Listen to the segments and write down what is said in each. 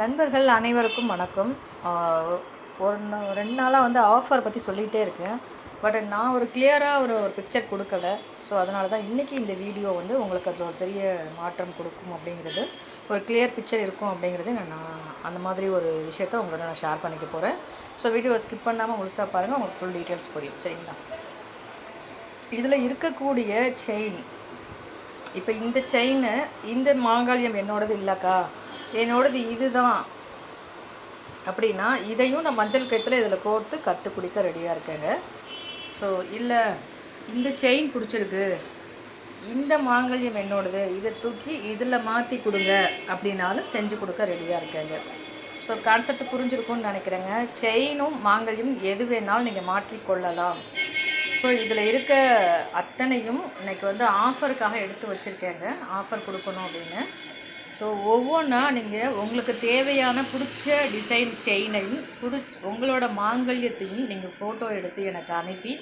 நண்பர்கள் அனைவருக்கும் வணக்கம். ஒரு ரெண்டு நாளாக வந்து ஆஃபர் பற்றி சொல்லிகிட்டே இருக்கேன். பட் நான் ஒரு கிளியராக ஒரு ஒரு பிக்சர் கொடுக்கல. ஸோ அதனால தான் இன்றைக்கி இந்த வீடியோ வந்து உங்களுக்கு அதில் ஒரு பெரிய மாற்றம் கொடுக்கும் அப்படிங்கிறது ஒரு கிளியர் பிக்சர் இருக்கும் அப்படிங்கிறது நான் அந்த மாதிரி ஒரு விஷயத்த உங்களோட நான் ஷேர் பண்ணிக்க போகிறேன் ஸோ வீடியோவை ஸ்கிப் பண்ணாமல் முழுசாக பாருங்கள் உங்களுக்கு ஃபுல் டீட்டெயில்ஸ் புரியும். சரிங்களா? இதில் இருக்கக்கூடிய செயின் இப்போ இந்த செயின் இந்த மாங்காலியம் என்னோடது இல்லைக்கா? என்னோடது இதுதான். அப்படின்னா இதையும் நான் மஞ்சள் கயிற்றுல இதில் கோர்த்து கட்டு குடிக்க ரெடியாக இருக்கேங்க. ஸோ இல்லை இந்த செயின் பிடிச்சிருக்கு. இந்த மாங்கல்யம் என்னோடது இதை தூக்கி இதில் மாற்றி கொடுங்க அப்படின்னாலும் செஞ்சு கொடுக்க ரெடியாக இருக்கேங்க. ஸோ கான்செப்ட் புரிஞ்சிருக்கும்னு நினைக்கிறேங்க. செயினும் மாங்கல்யம் எது வேணாலும் நீங்கள் மாற்றி கொள்ளலாம். ஸோ இதில் இருக்க அத்தனையும் இன்னைக்கு வந்து ஆஃபருக்காக எடுத்து வச்சுருக்கேங்க. ஆஃபர் கொடுக்கணும் அப்படின்னு. ஸோ ஒவ்வொன்றா நீங்கள் உங்களுக்கு தேவையான பிடிச்ச டிசைன் செயினையும் பிடிச் உங்களோட மாங்கல்யத்தையும் நீங்கள் ஃபோட்டோ எடுத்து எனக்கு அனுப்பி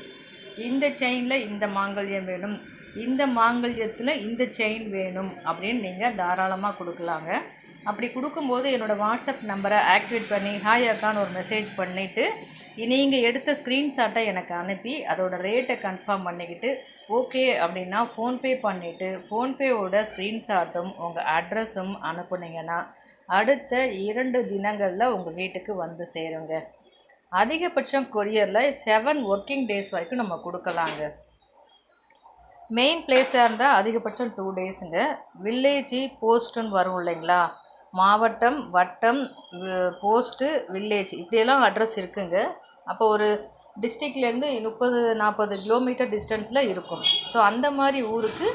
இந்த செயினில் இந்த மாங்கல்யம் வேணும். இந்த மாங்கல்யத்தில் இந்த செயின் வேணும் அப்படின்னு நீங்கள் தாராளமாக கொடுக்கலாங்க. அப்படி கொடுக்கும்போது என்னோடய வாட்ஸ்அப் நம்பரை ஆக்டிவேட் பண்ணி ஹாய் அக்கான்னு ஒரு மெசேஜ் பண்ணிவிட்டு நீங்கள் எடுத்த ஸ்க்ரீன்ஷாட்டை எனக்கு அனுப்பி அதோட ரேட்டை கன்ஃபார்ம் பண்ணிக்கிட்டு ஓகே அப்படின்னா ஃபோன்பே பண்ணிவிட்டு ஃபோன்பேவோட ஸ்க்ரீன்ஷாட்டும் உங்கள் அட்ரஸும் அனுப்புனீங்கன்னா அடுத்த இரண்டு தினங்களில் உங்கள் வீட்டுக்கு வந்து சேருங்க. அதிகபட்சம் கொரியரில் செவன் ஒர்க்கிங் டேஸ் வரைக்கும் நம்ம கொடுக்கலாங்க. மெயின் பிளேஸாக இருந்தால் அதிகபட்சம் டூ டேஸுங்க வில்லேஜி போஸ்ட்டுன்னு வரும் இல்லைங்களா? மாவட்டம் வட்டம் போஸ்ட்டு வில்லேஜ் இப்படியெல்லாம் அட்ரஸ் இருக்குங்க. அப்போ ஒரு டிஸ்ட்ரிக்ட்லேருந்து முப்பது நாற்பது கிலோமீட்டர் டிஸ்டன்ஸில் இருக்கும். ஸோ அந்த மாதிரி ஊருக்கு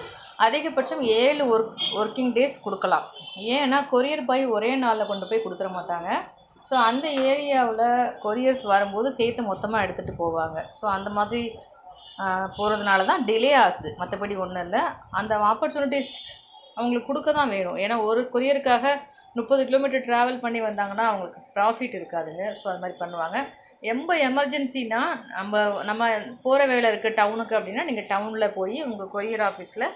அதிகபட்சம் ஏழு ஒர்க் ஒர்க்கிங் டேஸ் கொடுக்கலாம். ஏன்னா கொரியர் பாய் ஒரே நாளில் கொண்டு போய் கொடுத்துட மாட்டாங்க. ஸோ அந்த ஏரியாவில் கொரியர்ஸ் வரும்போது சேர்த்து மொத்தமாக எடுத்துகிட்டு போவாங்க. ஸோ அந்த மாதிரி போகிறதுனால தான் டிலே ஆகுது. மற்றபடி ஒன்றும் இல்லை. அந்த ஆப்பர்ச்சுனிட்டிஸ் அவங்களுக்கு கொடுக்க தான் வேணும். ஏன்னா ஒரு கொரியருக்காக முப்பது கிலோமீட்டர் ட்ராவல் பண்ணி வந்தாங்கன்னா அவங்களுக்கு ப்ராஃபிட் இருக்காதுங்க. ஸோ அது மாதிரி பண்ணுவாங்க. ரொம்ப எமர்ஜென்சினா நம்ம நம்ம போகிற வேலை இருக்குது டவுனுக்கு அப்படின்னா நீங்கள் டவுனில் போய் உங்கள் கொரியர் ஆஃபீஸில்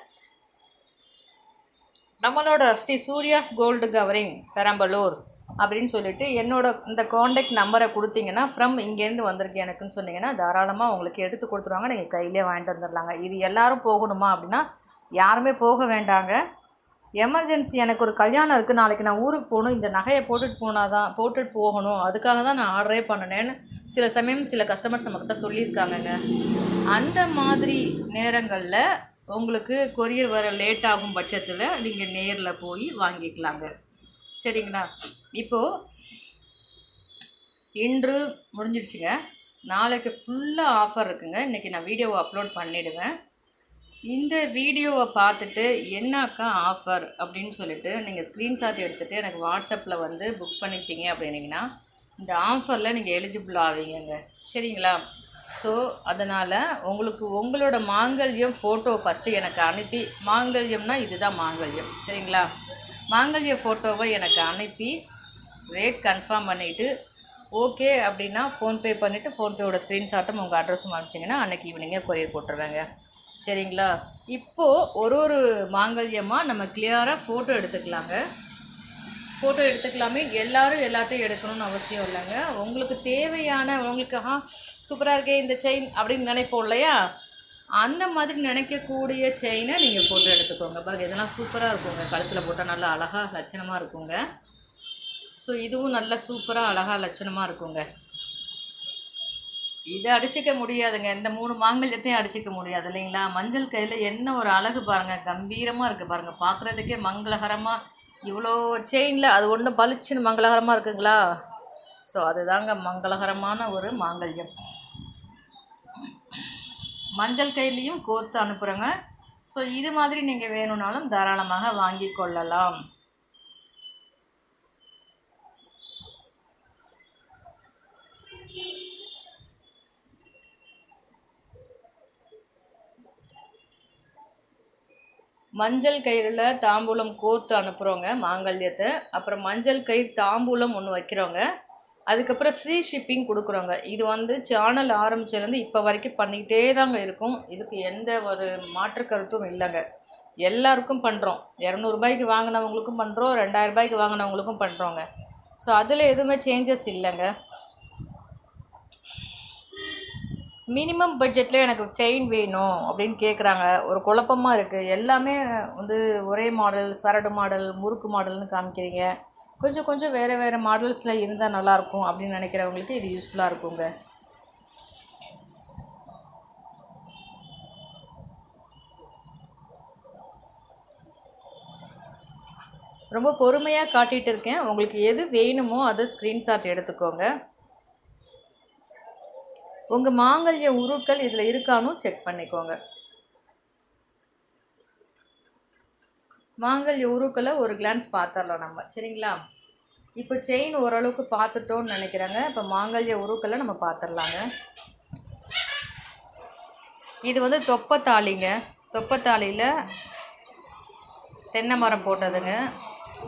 நம்மளோட ஸ்ரீ சூர்யாஸ் கோல்டு கவரிங் பெரம்பலூர். அப்படின்னு சொல்லிட்டு என்னோட இந்த காண்டாக்ட் நம்பரை கொடுத்தீங்கன்னா ஃப்ரம் இங்கேருந்து வந்திருக்கு எனக்குன்னு சொன்னீங்கன்னா தாராளமாக உங்களுக்கு எடுத்து கொடுத்துருவாங்க. நீங்கள் கையிலே வாங்கிட்டு வந்துடலாங்க. இது எல்லாரும் போகணுமா அப்படின்னா யாருமே போக வேண்டாங்க. எமர்ஜென்சி எனக்கு ஒரு கல்யாணம் இருக்குது நாளைக்கு நான் ஊருக்கு போகணும். இந்த நகையை போட்டுட்டு போனால் தான் போட்டுட்டு போகணும். அதுக்காக தான் நான் ஆர்டரே பண்ணினேன்னு சில சமயம் சில கஸ்டமர்ஸ் நம்மக்கிட்ட சொல்லியிருக்காங்கங்க. அந்த மாதிரி நேரங்களில் உங்களுக்கு கொரியர் வர லேட் ஆகும் பட்சத்தில் நீங்கள் நேரில் போய் வாங்கிக்கலாங்க. சரிங்களா? இப்போது இன்று முடிஞ்சிடுச்சுங்க நாளைக்கு ஃபுல்லாக ஆஃபர் இருக்குங்க. இன்றைக்கி நான் வீடியோவை அப்லோட் பண்ணிவிடுவேன் இந்த வீடியோவை பார்த்துட்டு என்னக்கா ஆஃபர் அப்படின்னு சொல்லிட்டு நீங்கள் ஸ்க்ரீன்ஷாட் எடுத்துகிட்டு எனக்கு வாட்ஸ்அப்பில் வந்து புக் பண்ணிட்டீங்க அப்படின்னீங்கன்னா இந்த ஆஃபரில் நீங்கள் எலிஜிபிள் ஆவீங்கங்க. சரிங்களா? ஸோ அதனால் உங்களுக்கு உங்களோட மாங்கல்யம் ஃபோட்டோ ஃபஸ்ட்டு எனக்கு அனுப்பி மாங்கல்யம்னா இதுதான் மாங்கல்யம். சரிங்களா? மாங்கல்ய ஃபோட்டோவை எனக்கு அனுப்பி ரேட் கன்ஃபார்ம் பண்ணிவிட்டு ஓகே அப்படின்னா ஃபோன்பே பண்ணிவிட்டு ஃபோன்பேவோட ஸ்க்ரீன்ஷாட்டும் உங்கள் அட்ரஸும் அனுப்பிச்சிங்கன்னா அன்றைக்கி ஈவினிங்கே கொரியர் போட்டுருவேங்க. சரிங்களா? இப்போது ஒரு ஒரு மாங்கல்யமாக நம்ம கிளியராக ஃபோட்டோ எடுத்துக்கலாங்க. ஃபோட்டோ எடுத்துக்கலாமே எல்லாரும் எல்லாத்தையும் எடுக்கணும்னு அவசியம் இல்லைங்க. உங்களுக்கு தேவையான உங்களுக்கு ஆ சூப்பராக இருக்கே இந்த செயின் அப்படின்னு நினைப்போம் இல்லையா? அந்த மாதிரி நினைக்கக்கூடிய செயினை நீங்கள் ஃபோட்டோ எடுத்துக்கோங்க. பாருங்கள் இதெல்லாம் சூப்பராக இருக்குங்க. கழுத்தில் போட்டால் நல்லா அழகாக லட்சணமாக இருக்குங்க. ஸோ இதுவும் நல்லா சூப்பராக அழகாக லட்சணமாக இருக்குங்க. இதை அடிச்சிக்க முடியாதுங்க. இந்த மூணு மாங்கல்யத்தையும் அடிச்சிக்க முடியாது இல்லைங்களா? மஞ்சள் கையில் என்ன ஒரு அழகு பாருங்கள் கம்பீரமாக இருக்குது பாருங்கள் பார்க்குறதுக்கே மங்களகரமாக இவ்வளோ செயினில் அது ஒன்றும் பளிச்சுன்னு மங்களகரமாக இருக்குங்களா? ஸோ அதுதாங்க மங்களகரமான ஒரு மாங்கல்யம். மஞ்சள் கையிலையும் கோர்த்து அனுப்புகிறேங்க ஸோ இது மாதிரி நீங்கள் வேணும்னாலும் தாராளமாக வாங்கி கொள்ளலாம். மஞ்சள் கயிறில் தாம்பூலம் கோர்த்து அனுப்புகிறோங்க மாங்கல்யத்தை. அப்புறம் மஞ்சள் கயிறு தாம்பூலம் ஒன்று வைக்கிறோங்க. அதுக்கப்புறம் ஃப்ரீ ஷிப்பிங் கொடுக்குறோங்க. இது வந்து சேனல் ஆரம்பிச்சதுலேருந்து இப்போ வரைக்கும் பண்ணிக்கிட்டே தாங்க இருக்கும். இதுக்கு எந்த ஒரு மாற்று கருத்தும் இல்லைங்க. எல்லாருக்கும் பண்ணுறோம் இரநூறுபாய்க்கு வாங்கினவங்களுக்கும் பண்ணுறோம் ரெண்டாயிரம் ரூபாய்க்கு வாங்கினவங்களுக்கும் பண்ணுறோங்க ஸோ அதில் எதுவுமே சேஞ்சஸ் இல்லைங்க. மினிமம் பட்ஜெட்டில் எனக்கு செயின் வேணும் அப்படின்னு கேட்குறாங்க ஒரு குழப்பமாக இருக்குது எல்லாமே வந்து ஒரே மாடல் சரடு மாடல் முறுக்கு மாடல்னு காமிக்கிறீங்க. கொஞ்சம் கொஞ்சம் வேறு வேறு மாடல்ஸில் இருந்தால் நல்லாயிருக்கும் அப்படின்னு நினைக்கிறவங்களுக்கு இது யூஸ்ஃபுல்லாக இருக்குங்க. ரொம்ப பொறுமையாக காட்டிகிட்டு இருக்கேன். உங்களுக்கு எது வேணுமோ அதை ஸ்க்ரீன்ஷாட் எடுத்துக்கோங்க. உங்கள் மாங்கல்ய உருக்கள் இதில் இருக்கானும் செக் பண்ணிக்கோங்க. மாங்கல்ய உருக்களை ஒரு கிளான்ஸ் பார்த்துடலாம் நம்ம. சரிங்களா? இப்போ செயின் ஓரளவுக்கு பார்த்துட்டோன்னு நினைக்கிறாங்க. இப்போ மாங்கல்ய உருக்களை நம்ம பார்த்துடலாங்க. இது வந்து தொப்பத்தாளிங்க. தொப்பத்தாளியில் தென்னை மரம் போட்டதுங்க.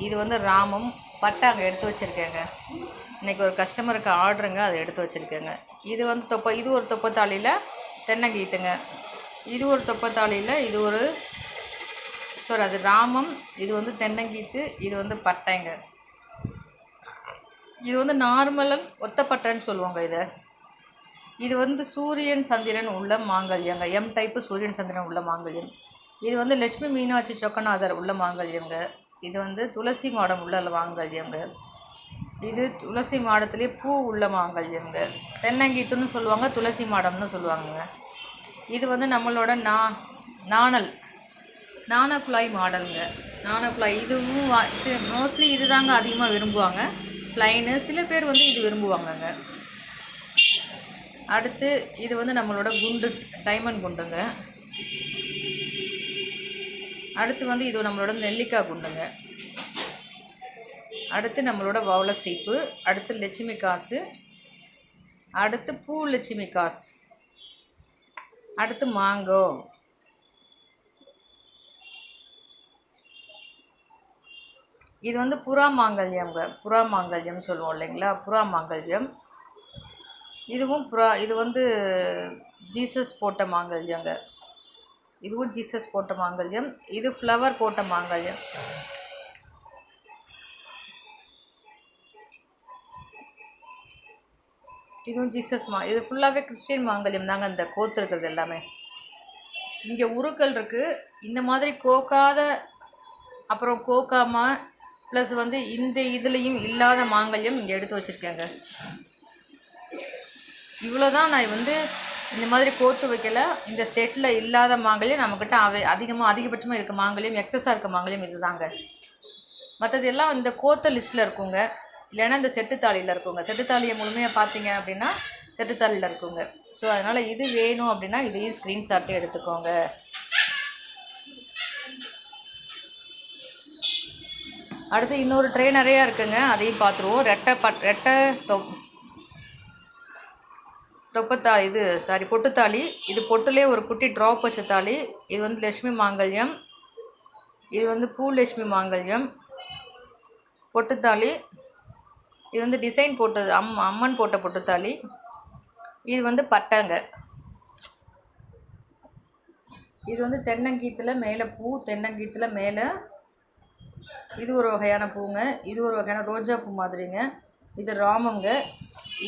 இது வந்து ராமம் பட்டாங்க எடுத்து வச்சுருக்கேங்க. இன்றைக்கி ஒரு கஸ்டமருக்கு ஆர்டருங்க அதை எடுத்து வச்சுருக்கேங்க. இது வந்து தொப்பை இது ஒரு தொப்பத்தாளியில் தென்னங்கீத்துங்க. இது ஒரு தொப்பத்தாளியில் இது ஒரு சாரி அது ராமம் இது வந்து தென்னங்கீத்து இது வந்து பட்டைங்க. இது வந்து நார்மலன் ஒத்தப்பட்டைன்னு சொல்லுவாங்க இதை. இது வந்து சூரியன் சந்திரன் உள்ள மாங்கல்யங்க. எம் டைப்பு சூரியன் சந்திரன் உள்ள மாங்கல்யம். இது வந்து லட்சுமி மீனாட்சி சொக்கநாதர் உள்ள மாங்கல்யங்க. இது வந்து துளசி மாடம் உள்ள மாங்கல்யங்க. இது துளசி மாடத்துலேயே பூ உள்ள மாங்கல்யங்க. தென்னங்கீத்துன்னு சொல்லுவாங்க துளசி மாடம்னு சொல்லுவாங்கங்க. இது வந்து நம்மளோட நா நாணல் நாணக்குழாய் மாடலுங்க. நாணக்குழாய் இதுவும் மோஸ்ட்லி இது தாங்க அதிகமாக விரும்புவாங்க. ப்ளைனு சில பேர் வந்து இது விரும்புவாங்கங்க. அடுத்து இது வந்து நம்மளோட குண்டு டைமண்ட் குண்டுங்க. அடுத்து வந்து இது நம்மளோட நெல்லிக்காய் குண்டுங்க. அடுத்து நம்மளோட வவுள சீப்பு அடுத்து லட்சுமி காசு அடுத்து பூ லட்சுமி காசு அடுத்து மாங்கோ. இது வந்து புறா மாங்கல்யம்ங்க புறா மாங்கல்யம் சொல்லுவோம் இல்லைங்களா? புறா மாங்கல்யம். இதுவும் புறா இது வந்து ஜீசஸ் போட்ட மாங்கல்யங்க. இதுவும் ஜீசஸ் போட்ட மாங்கல்யம். இது ஃப்ளவர் போட்ட மாங்கல்யம். இதுவும் ஜீசஸ் மா. இது ஃபுல்லாகவே கிறிஸ்டின் மாங்கல்யம் தாங்க இந்த கோத்து இருக்கிறது எல்லாமே. இங்கே உருக்கள் இருக்குது இந்த மாதிரி கோக்காத அப்புறம் கோக்காமா ப்ளஸ் வந்து இந்த இதுலேயும் இல்லாத மாங்கல்யம் இங்கே எடுத்து வச்சுருக்கேங்க. இவ்வளோ தான் நான் வந்து இந்த மாதிரி கோத்து வைக்கல. இந்த செட்டில் இல்லாத மாங்கல்யம் நம்மக்கிட்ட அவை அதிகமாக அதிகபட்சமாக இருக்க மாங்கல்யம் எக்ஸஸாக இருக்க மாங்கல்யம் இது தாங்க மற்றது எல்லாம் இந்த கோத்த லிஸ்ட்டில் இருக்குங்க. இல்லைன்னா இந்த செட்டுத்தாளியில் இருக்குங்க. செட்டுத்தாளியை முழுமையாக பார்த்தீங்க அப்படின்னா செட்டுத்தாளியில் இருக்குங்க. ஸோ அதனால் இது வேணும் அப்படின்னா இதையும் ஸ்க்ரீன்ஷாட்டு எடுத்துக்கோங்க. அடுத்து இன்னொரு ட்ரே நிறையா இருக்குங்க. அதையும் பார்த்துருவோம் ரெட்டை பட் ரெட்டை தொப் தொப்பத்தாளி இது சாரி பொட்டுத்தாளி. இது பொட்டுலே ஒரு குட்டி ட்ராப் வச்ச தாலி இது வந்து லக்ஷ்மி மாங்கல்யம். இது வந்து பூ லட்சுமி மாங்கல்யம். பொட்டுத்தாளி. இது வந்து டிசைன் போட்டது அம் அம்மன் போட்ட பொட்டுத்தாலி இது வந்து பட்டங்க. இது வந்து தென்னங்கீத்தில் மேலே பூ தென்னங்கீத்தில் மேலே இது ஒரு வகையான பூங்க. இது ஒரு வகையான ரோஜா பூ மாதிரிங்க. இது ராமங்க.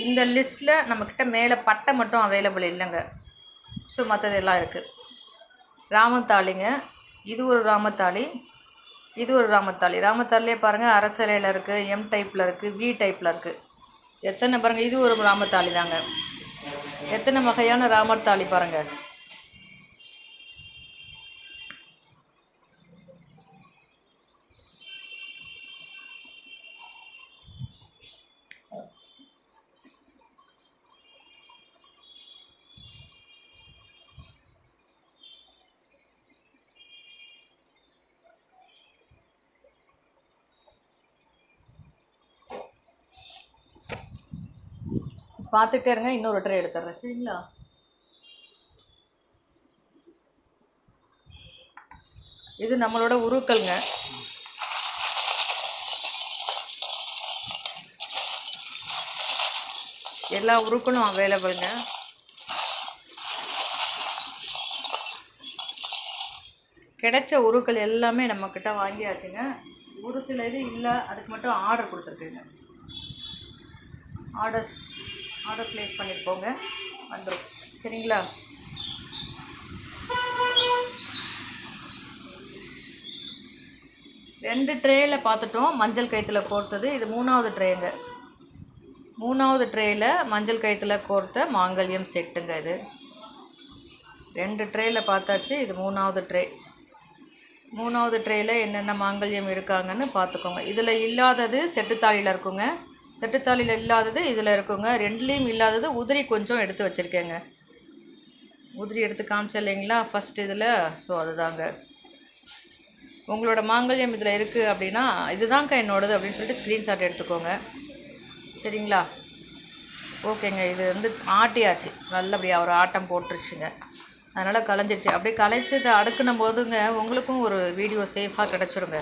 இந்த லிஸ்ட்டில் நம்மக்கிட்ட மேலே பட்டை மட்டும் அவைலபிள் இல்லைங்க. ஸோ மற்றது எல்லாம் இருக்குது ராமத்தாளிங்க. இது ஒரு ராமத்தாளி. இது ஒரு ராமத்தாளி. ராமத்தாளிலே பாருங்கள் அரசலையில் இருக்குது எம் டைப்பில் இருக்குது வி டைப்பில் இருக்குது எத்தனை பாருங்கள் இது ஒரு ராமத்தாளி தாங்க எத்தனை வகையான ராமர் தாளி பாருங்கள் பார்த்துட்டே இருங்க இன்னொரு ட்ரே எடுத்துட்றேன். சரிங்களா? இது நம்மளோட உருக்கள்ங்க. எல்லா உருக்களும் அவைலபிளுங்க கிடைச்ச உருக்கள் எல்லாமே நம்மக்கிட்ட வாங்கியாச்சுங்க. ஒரு சில இது இல்லை அதுக்கு மட்டும் ஆர்டர் கொடுத்துருக்குங்க. ஆர்டர்ஸ் ஆர்டர் ப்ளேஸ் பண்ணிட்டு போங்க வந்துடும் சரிங்களா? ரெண்டு ட்ரேயில் பார்த்துட்டோம். மஞ்சள் கயிற்றுல கோர்த்தது. இது மூணாவது ட்ரேங்க. மூணாவது ட்ரேயில் மஞ்சள் கயிற்றுல கோர்த்த மாங்கல்யம் செட்டுங்க இது. ரெண்டு ட்ரேயில் பார்த்தாச்சு. இது மூணாவது ட்ரே. மூணாவது ட்ரேயில் என்னென்ன மாங்கல்யம் இருக்காங்கன்னு பார்த்துக்கோங்க. இதில் இல்லாதது செட்டுத்தாளியில் இருக்குங்க. செட்டுத்தாளியில் இல்லாதது இதில் இருக்குங்க. ரெண்டுலேயும் இல்லாதது உதிரி கொஞ்சம் எடுத்து வச்சுருக்கேங்க. உதிரி எடுத்து காமிச்சேன் இல்லைங்களா ஃபஸ்ட் இதில். ஸோ அதுதாங்க. உங்களோட மாங்கல்யம் இதில் இருக்குது அப்படின்னா இதுதான்க்கா என்னோடது அப்படின்னு சொல்லிட்டு ஸ்க்ரீன்ஷாட் எடுத்துக்கோங்க. சரிங்களா? ஓகேங்க. இது வந்து ஆட்டியாச்சு. நல்லபடியாக ஒரு ஆட்டம் போட்டுருச்சுங்க. அதனால் கலைஞ்சிருச்சு. அப்படியே கலைச்சி இதை அடுக்கின போதுங்க உங்களுக்கும் ஒரு வீடியோ சேஃபாக கிடச்சிருங்க.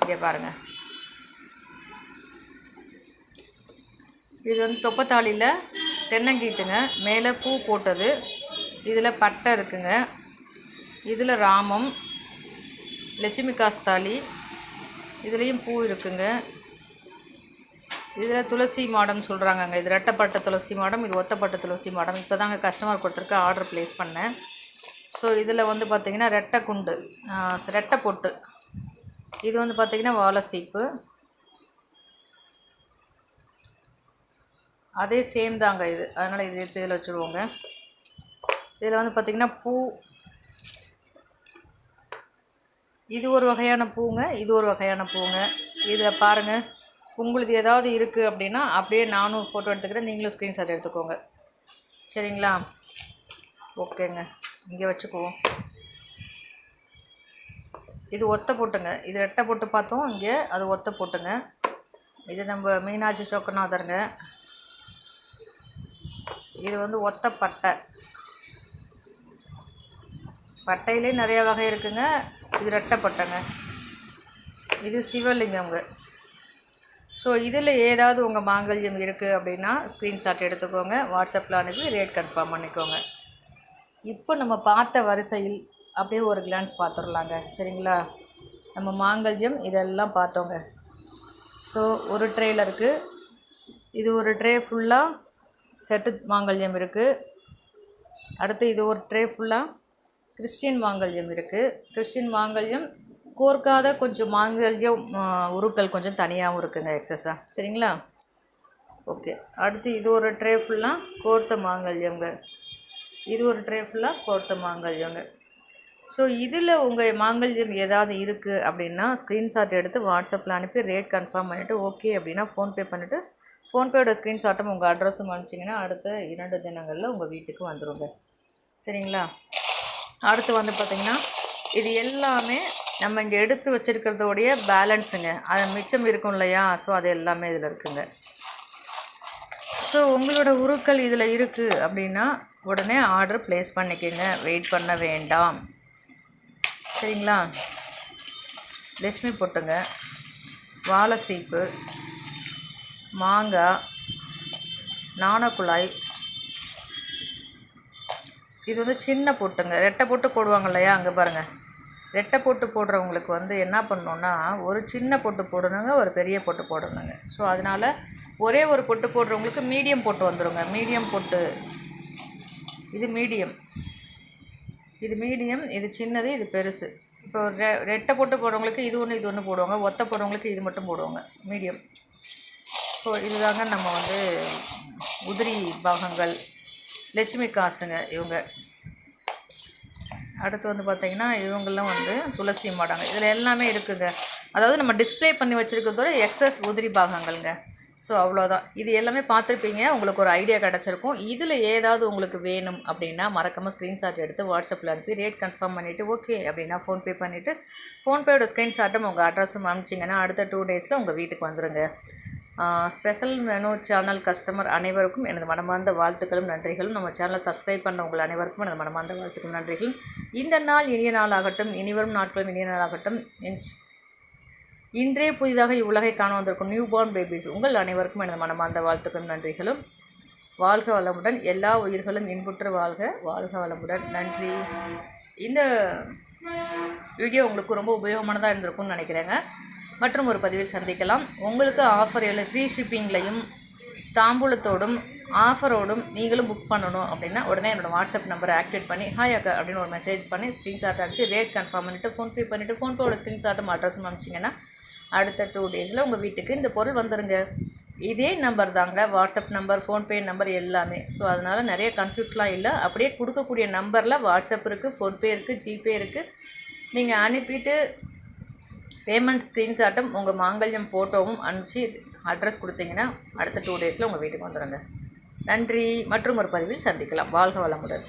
இங்கே பாருங்கள் இது வந்து தொப்பத்தாளியில் தென்னங்கீத்துங்க. மேலே பூ போட்டது. இதில் பட்டை இருக்குங்க. இதில் ராமம் லட்சுமி காஸ்தாளி இதுலேயும் பூ இருக்குங்க. இதில் துளசி மாடம் சொல்கிறாங்கங்க இது ரெட்டப்பட்ட துளசி மாடம் இது ஒத்தப்பட்ட துளசி மாடம். இப்போ தாங்க கஸ்டமர் கொடுத்துருக்கு ஆர்டர் ப்ளேஸ் பண்ணேன். ஸோ இதில் வந்து பார்த்திங்கன்னா ரெட்டை குண்டு ரெட்டை பொட்டு. இது வந்து பார்த்திங்கன்னா வாழை சீப்பு அதே சேம் தாங்க இது. அதனால் இது எடுத்து இதில் வச்சுருவோங்க. இதில் வந்து பார்த்திங்கன்னா பூ. இது ஒரு வகையான பூங்க இது ஒரு வகையான பூங்க. இதில் பாருங்கள் உங்களுக்கு ஏதாவது இருக்குது அப்படின்னா அப்படியே நானும் ஃபோட்டோ எடுத்துக்கிறேன். நீங்களும் ஸ்க்ரீன்ஷாட் எடுத்துக்கோங்க. சரிங்களா? ஓகேங்க. இங்கே வச்சுக்குவோம். இது ஒத்த போட்டுங்க. இது ரெட்டை போட்டு பார்த்தோம். இங்கே அது ஒத்த போட்டுங்க. இது நம்ம மீனாட்சி சோக்கநாதருங்க. இது வந்து ஒத்த பட்டை. பட்டையிலே நிறைய வகை இருக்குங்க. இது ரெட்டப்பட்டைங்க இது சிவலிங்கம்ங்க. ஸோ இதில் ஏதாவது உங்கள் மாங்கல்யம் இருக்குது அப்படின்னா ஸ்க்ரீன்ஷாட் எடுத்துக்கோங்க. வாட்ஸ்அப்பில் அனுப்பி ரேட் கன்ஃபார்ம் பண்ணிக்கோங்க. இப்போ நம்ம பார்த்த வரிசையில் அப்படியே ஒரு கிளான்ஸ் பார்த்துடலாங்க. சரிங்களா? நம்ம மாங்கல்யம் இதெல்லாம் பார்த்தோங்க. ஸோ ஒரு ட்ரேயில் இருக்குது இது ஒரு ட்ரே ஃபுல்லாக செட்டு மாங்கல்யம் இருக்குது அடுத்து இது ஒரு ட்ரே ஃபுல்லாக கிறிஸ்டின் மாங்கல்யம் இருக்குது கிறிஸ்டின் மாங்கல்யம் கோர்க்காத கொஞ்சம் மாங்கல்யம் உருக்கள் கொஞ்சம் தனியாகவும் இருக்குங்க எக்ஸஸாக சரிங்களா? ஓகே. அடுத்து இது ஒரு ட்ரே ஃபுல்லாக கோர்த்த மாங்கல்யங்க. இது ஒரு ட்ரே ஃபுல்லாக கோர்த்த மாங்கல்யங்க. ஸோ இதில் உங்கள் மாங்கல்யம் ஏதாவது இருக்குது அப்படின்னா ஸ்க்ரீன்ஷாட் எடுத்து வாட்ஸ்அப்பில் அனுப்பி ரேட் கன்ஃபார்ம் பண்ணிவிட்டு ஓகே அப்படின்னா ஃபோன்பே பண்ணிவிட்டு ஃபோன்பேயோட ஸ்க்ரீன்ஷாட்டும் உங்கள் அட்ரஸும் அனுப்பிச்சிங்கன்னா அடுத்த இரண்டு தினங்களில் உங்கள் வீட்டுக்கு வந்துடுங்க சரிங்களா? அடுத்து வந்து பார்த்திங்கன்னா இது எல்லாமே நம்ம இங்கே எடுத்து வச்சுருக்கிறதோடைய பேலன்ஸுங்க அது மிச்சம் இருக்கும் இல்லையா? ஸோ அது எல்லாமே இதில் இருக்குங்க. ஸோ உங்களோட உருக்கள் இதில் இருக்குது அப்படின்னா உடனே ஆர்டர் ப்ளேஸ் பண்ணிக்கோங்க. வெயிட் பண்ண வேண்டாம். சரிங்களா? லட்சுமி பொட்டுங்க. வாழை சீப்பு மாங்காய் நாணக்குழாய். இது வந்து சின்ன பொட்டுங்க. ரெட்டை பொட்டு போடுவாங்க இல்லையா அங்கே பாருங்கள் ரெட்டை பொட்டு போடுறவங்களுக்கு வந்து என்ன பண்ணணுன்னா ஒரு சின்ன பொட்டு போடணுங்க ஒரு பெரிய பொட்டு போடணுங்க. ஸோ அதனால் ஒரே ஒரு பொட்டு போடுறவங்களுக்கு மீடியம் பொட்டு வந்துருங்க. மீடியம் பொட்டு. இது மீடியம். இது மீடியம் இது சின்னது இது பெருசு. இப்போ ரெ ரெட்டை பொட்டு போடுறவங்களுக்கு இது ஒன்று இது ஒன்று போடுவாங்க. ஒத்த போடுறவங்களுக்கு இது மட்டும் போடுவாங்க. மீடியம். ஸோ இதுதாங்க நம்ம வந்து உதிரி பாகங்கள் லட்சுமி காசுங்க இவங்க. அடுத்து வந்து பார்த்தீங்கன்னா இவங்கெல்லாம் வந்து துளசி மாடாங்க. இதில் எல்லாமே இருக்குதுங்க அதாவது நம்ம டிஸ்பிளே பண்ணி வச்சுருக்கிறதோட எக்ஸஸ் உதிரி பாகங்கள்ங்க. ஸோ அவ்வளோதான் இது எல்லாமே பார்த்துருப்பீங்க. உங்களுக்கு ஒரு ஐடியா கிடச்சிருக்கும். இதில் ஏதாவது உங்களுக்கு வேணும் அப்படின்னா மறக்காமல் ஸ்க்ரீன்ஷாட் எடுத்து வாட்ஸ்அப்பில் அனுப்பி ரேட் கன்ஃபார்ம் பண்ணிவிட்டு ஓகே அப்படின்னா ஃபோன்பே பண்ணிவிட்டு ஃபோன்பேயோட ஸ்க்ரீன்ஷாட்டும் உங்கள் அட்ரஸும் அனுப்பிச்சிங்கன்னா அடுத்த டூ டேஸில் உங்கள் வீட்டுக்கு வந்துடுங்க ஸ்பெஷல் மெனு சேனல் கஸ்டமர் அனைவருக்கும் எனது மனமார்ந்த வாழ்த்துக்களும் நன்றிகளும். நம்ம சேனலை சப்ஸ்கிரைப் பண்ண உங்கள் அனைவருக்கும் எனது மனமார்ந்த வாழ்த்துக்களும் நன்றிகளும். இந்த நாள் இனிய நாளாகட்டும் இனிவரும் நாட்களும் இனிய நாளாகட்டும். இன்றே புதிதாக இவ்வுலகை காண வந்திருக்கும் நியூ பார்ன் பேபிஸ் உங்கள் அனைவருக்கும் எனது மனமார்ந்த வாழ்த்துக்களும் நன்றிகளும். வாழ்க வளமுடன் எல்லா உயிர்களும் இன்புற்று வாழ்க வாழ்க வளமுடன். நன்றி. இந்த வீடியோ உங்களுக்கு ரொம்ப உபயோகமானதாக இருந்திருக்கும்னு நினைக்கிறேங்க. மற்றும் ஒரு பதிவில் சந்திக்கலாம். உங்களுக்கு ஆஃபர் எவ்வளோ ஃப்ரீ ஷிப்பிங்லையும் தாம்பூலத்தோடும் ஆஃபரோடும் நீங்களும் புக் பண்ணணும் அப்படின்னா உடனே என்னோட வாட்ஸ்அப் நம்பரை ஆக்டிவேட் பண்ணி ஹாய் அக்கா அப்படின்னு ஒரு மெசேஜ் பண்ணி ஸ்க்ரீன்ஷாட் அனுப்பிச்சு ரேட் கன்ஃபார்ம் பண்ணிவிட்டு ஃபோன்பே பண்ணிவிட்டு ஃபோன்பேவோட ஸ்க்ரீன்ஷாட்டும் அட்ரஸும் அனுப்பிச்சிங்கன்னா அடுத்த டூ டேஸில் உங்கள் வீட்டுக்கு இந்த பொருள் வந்துடுங்க இதே நம்பர் தாங்க. வாட்ஸ்அப் நம்பர் ஃபோன்பே நம்பர் எல்லாமே. ஸோ அதனால் நிறைய கன்ஃபியூஸ்லாம் இல்லை. அப்படியே கொடுக்கக்கூடிய நம்பரில் வாட்ஸ்அப் இருக்குது ஃபோன்பே இருக்குது ஜிபே இருக்குது நீங்கள் அனுப்பிட்டு பேமெண்ட் ஸ்க்ரீன்ஷாட்டும் உங்கள் மாங்கல்யம் ஃபோட்டோவும் அனுப்பிச்சு அட்ரஸ் கொடுத்தீங்கன்னா அடுத்த டூ டேஸில் உங்கள் வீட்டுக்கு வந்துடுங்க நன்றி. மற்றும் ஒரு பதிவில் சந்திக்கலாம். வாழ்க வளமுடன்.